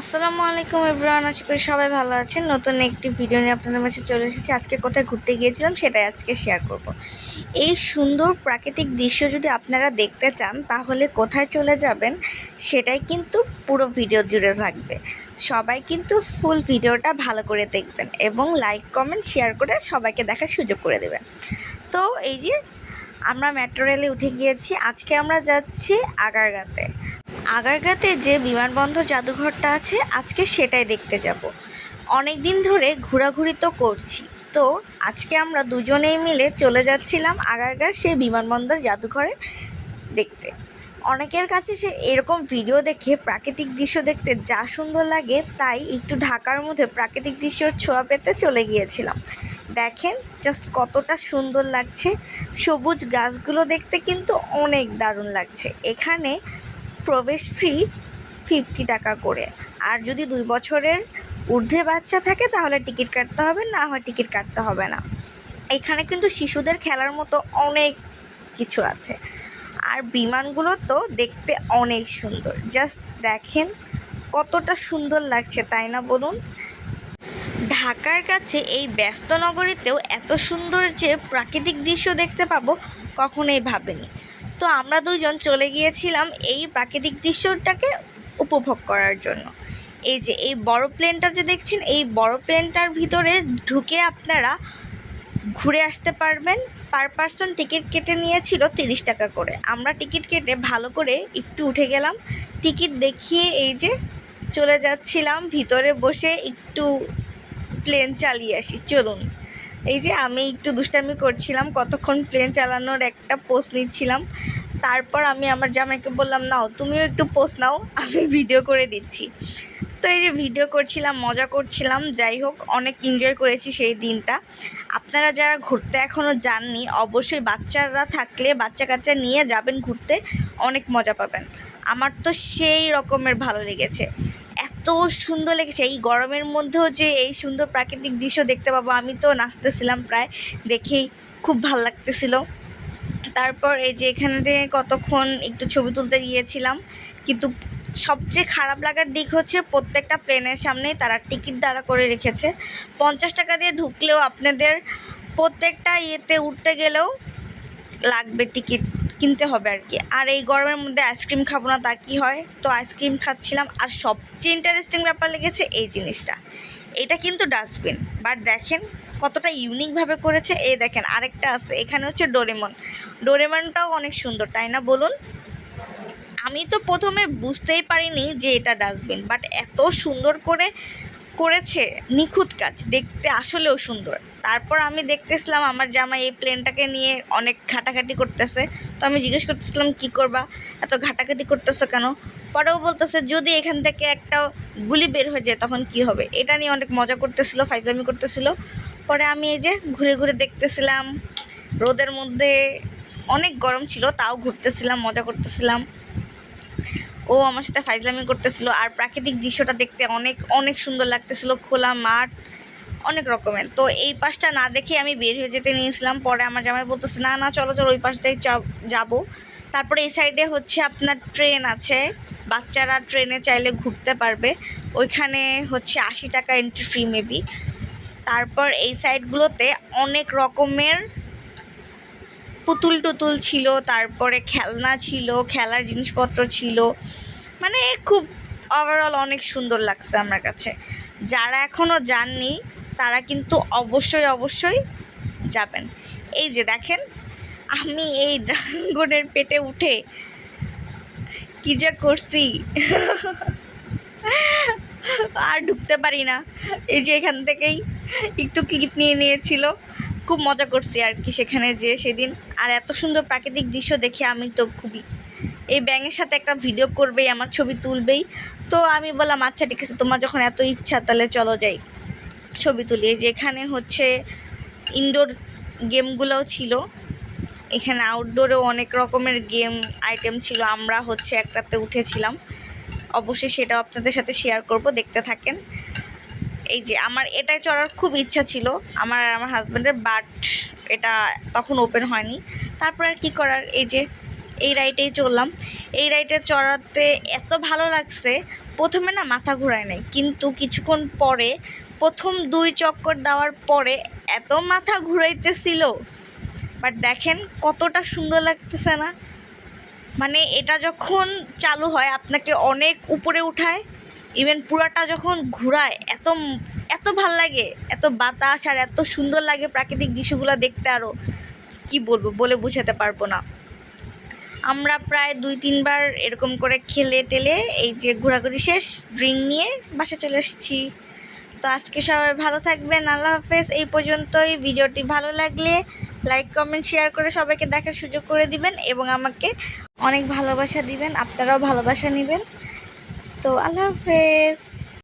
আসসালামু আলাইকুম এভরিওয়ান, আশা করি সবাই ভালো আছেন। নতুন একটি ভিডিও নিয়ে আপনাদের মাঝে চলে এসেছি। আজকে কোথায় ঘুরতে গিয়েছিলাম সেটাই আজকে শেয়ার করব। এই সুন্দর প্রাকৃতিক দৃশ্য যদি আপনারা দেখতে চান, তাহলে কোথায় চলে যাবেন সেটাই কিন্তু পুরো ভিডিও জুড়ে থাকবে। সবাই কিন্তু ফুল ভিডিওটা ভালো করে দেখবেন এবং লাইক কমেন্ট শেয়ার করে সবাইকে দেখার সুযোগ করে দেবেন। তো এই যে আমরা মেট্রো রেলে উঠে গিয়েছি, আজকে আমরা যাচ্ছি আগারগাতে। আগারগাতে যে বিমানবন্দর জাদুঘরটা আছে, আজকে সেটাই দেখতে যাব। অনেক দিন ধরে ঘোরাঘুরি তো করছি। তো আজকে আমরা দুজনেই মিলে চলে যাচ্ছিলাম আগারগার সেই বিমানবন্দর জাদুঘরে দেখতে। অনেকের কাছে সে এরকম ভিডিও দেখে, প্রাকৃতিক দৃশ্য দেখতে যা সুন্দর লাগে, তাই একটু ঢাকার মধ্যে প্রাকৃতিক দৃশ্যর ছোঁয়া পেতে চলে গিয়েছিলাম। দেখেন জাস্ট কতটা সুন্দর লাগছে। সবুজ গাছগুলো দেখতে কিন্তু অনেক দারুণ লাগছে। এখানে প্রবেশ ফ্রি ফিফটি টাকা করে। আর যদি দুই বছরের ঊর্ধ্বে বাচ্চা থাকে, তাহলে টিকিট কাটতে হবে, না হয় টিকিট কাটতে হবে না। এখানে কিন্তু শিশুদের খেলার মতো অনেক কিছু আছে। আর বিমানগুলো তো দেখতে অনেক সুন্দর। জাস্ট দেখেন কতটা সুন্দর লাগছে, তাই না বলুন? ঢাকার কাছে এই ব্যস্ত নগরীতেও এত সুন্দর যে প্রাকৃতিক দৃশ্য দেখতে পাবো, কখনোই ভাবিনি। তো আমরা দুজন চলে গিয়েছিলাম এই প্রাকৃতিক দৃশ্যটাকে উপভোগ করার জন্য। এই যে, এই বড় প্লেনটা যে দেখছেন, এই বড় প্লেনটার ভিতরে ঢুকে আপনারা ঘুরে আসতে পারবেন। পার পার্সন টিকিট কেটে নিয়েছিল তিরিশ টাকা করে। আমরা টিকিট কেটে ভালো করে একটু উঠে গেলাম। টিকিট দেখিয়ে এই যে চলে যাচ্ছিলাম। ভিতরে বসে একটু প্লেন চালিয়ে আসি। চলুন। এই যে আমি একটু দুষ্টামি করছিলাম, কতক্ষণ প্লেন চালানোর একটা পোস্ট নিচ্ছিলাম। তারপর আমি আমার জামাইকে বললাম, নাও, তুমিও একটু পোস্ট নাও, আমি ভিডিও করে দিচ্ছি। তো এই যে ভিডিও করছিলাম, মজা করছিলাম, যাই হোক, অনেক এনজয় করেছি সেই দিনটা। আপনারা যারা ঘুরতে এখনও যাননি, অবশ্যই বাচ্চারা থাকলে বাচ্চা কাচ্চা নিয়ে যাবেন ঘুরতে, অনেক মজা পাবেন। আমার তো সেই রকমের ভালো লেগেছে। এত সুন্দর লেগেছে। এই গরমের মধ্যেও যে এই সুন্দর প্রাকৃতিক দৃশ্য দেখতে পাবো, আমি তো নাচতেছিলাম প্রায়, দেখেই খুব ভালো লাগতেছিল। তারপর এই যে এখানে কতক্ষণ একটু ছবি তুলতে গিয়েছিলাম, কিন্তু সবচেয়ে খারাপ লাগার দিক হচ্ছে প্রত্যেকটা প্লেনের সামনেই তারা টিকিট দাঁড়া করে রেখেছে। পঞ্চাশ টাকা দিয়ে ঢুকলেও আপনাদের প্রত্যেকটা ইয়েতে উঠতে গেলেও লাগবে টিকিট। কিনতে হবে আর কি। আর এই গরমের মধ্যে আইসক্রিম খাব না, তা কি হয়? তো আইসক্রিম খাচ্ছিলাম, আর সবচেয়ে ইন্টারেস্টিং ব্যাপার লেগেছে এই জিনিসটা। এটা কিন্তু ডাস্টবিন বাট দেখেন কতটা ইউনিকভাবে করেছে। এই দেখেন আরেকটা আছে, এখানে হচ্ছে ডোরেমন ডোরেমনটাও অনেক সুন্দর, তাই না বলুন? আমি তো প্রথমে বুঝতেই পারিনি যে এটা ডাস্টবিন বাট এত সুন্দর করে করেছে নিখুঁত কাজ, দেখতে আসলেও সুন্দর। তারপর আমি দেখতেছিলাম আমার জামাই এই প্লেনটাকে নিয়ে অনেক ঘাটাঘাটি করতেছে। তো আমি জিজ্ঞেস করতেছিলাম, কি করবা? এত ঘাটাঘাটি করতেছো কেন? পরেও বলতেছে, যদি এখান থেকে একটা গুলি বের হয়ে যায়, তখন কি হবে? এটা নিয়ে অনেক মজা করতেছিল, ফাইজলামি করতেছিল। পরে আমি এই যে ঘুরে ঘুরে দেখতেছিলাম, রোদের মধ্যে অনেক গরম ছিল, তাও ঘুরতেছিলাম, মজা করতেছিলাম। ও আমার সাথে ফাইজলামি করতেছিল আর প্রাকৃতিক দৃশ্যটা দেখতে অনেক অনেক সুন্দর লাগতেছিল, খোলা মাঠ, অনেক রকমের। তো এই পাশটা না দেখে আমি বের হয়ে যেতে নিয়েছিলাম। পরে আমার জামাই বলতেছে, না না, চলো চলো, ওই পাশ দিয়ে যাব। তারপরে এই সাইডে হচ্ছে আপনার ট্রেন আছে। বাচ্চারা ট্রেনে চাইলে ঘুরতে পারবে। ওইখানে হচ্ছে আশি টাকা এন্ট্রি ফ্রি মেবি তারপর এই সাইডগুলোতে অনেক রকমের পুতুল টুতুল ছিল, তারপরে খেলনা ছিল, খেলার জিনিসপত্র ছিল। মানে খুব ওভারঅল অনেক সুন্দর লাগছে আমার কাছে। যারা এখনও যাননি, তারা কিন্তু অবশ্যই অবশ্যই যাবেন। এই যে দেখেন, আমি এই ড্রাগনের পেটে উঠে কী যে করছি? আর ঢুকতে পারি না। এই যে এখান থেকেই একটু ক্লিপ নিয়ে নিয়েছিল। খুব মজা করছি আর কি সেখানে যে সেদিন। আর এত সুন্দর প্রাকৃতিক দৃশ্য দেখে আমি তো খুবই এই ব্যাঙের সাথে একটা ভিডিও করবেই, আমার ছবি তুলবেই। তো আমি বললাম আচ্ছা ঠিক আছে, তোমার যখন এত ইচ্ছা, তাহলে চলো যাই। ছবি তুলি। এই যে এখানে হচ্ছে ইনডোর গেমগুলোও ছিল। এখানে আউটডোরেও অনেক রকমের গেম আইটেম ছিল। আমরা হচ্ছে একটাতে উঠেছিলাম। অবশ্যই সেটাও আপনাদের সাথে শেয়ার করব, দেখতে থাকেন। এই যে আমার এটাই চড়ার খুব ইচ্ছা ছিল, আমার আর আমার হাজব্যান্ডের বাট এটা তখন ওপেন হয়নি। তারপর আর কী করার? এই যে, এই রাইটেই চললাম। এই রাইটে চড়াতে এত ভালো লাগছে, প্রথমে না মাথা ঘোরায় নাই, কিন্তু কিছুক্ষণ পরে, প্রথম দুই চক্কর দেওয়ার পরে এত মাথা ঘুরাইতেছিল। বাট দেখেন কতটা সুন্দর লাগতেছে না। মানে এটা যখন চালু হয়, আপনাকে অনেক উপরে উঠায় ইভেন পুরাটা যখন ঘুরায়, এত এত ভালো লাগে, এত বাতাস আর এত সুন্দর লাগে প্রাকৃতিক দৃশ্যগুলো দেখতে আরও কি বলব, বলে বোঝাতে পারব না। আমরা প্রায় দুই, তিনবার এরকম করে খেলে টেলে এই যে ঘোরাঘুরি শেষ ড্রিঙ্ক নিয়ে বাসা চলে এসেছি তো আজকে সবাই ভালো থাকবেন, আল্লাহ হাফেজ। এই পর্যন্তই। ভিডিওটি ভালো লাগলে লাইক কমেন্ট শেয়ার করে সবাইকে দেখার সুযোগ করে দিবেন এবং আমাকে অনেক ভালোবাসা দিবেন। আপনারাও ভালোবাসা নেবেন। তো আল্লাহ হাফেজ।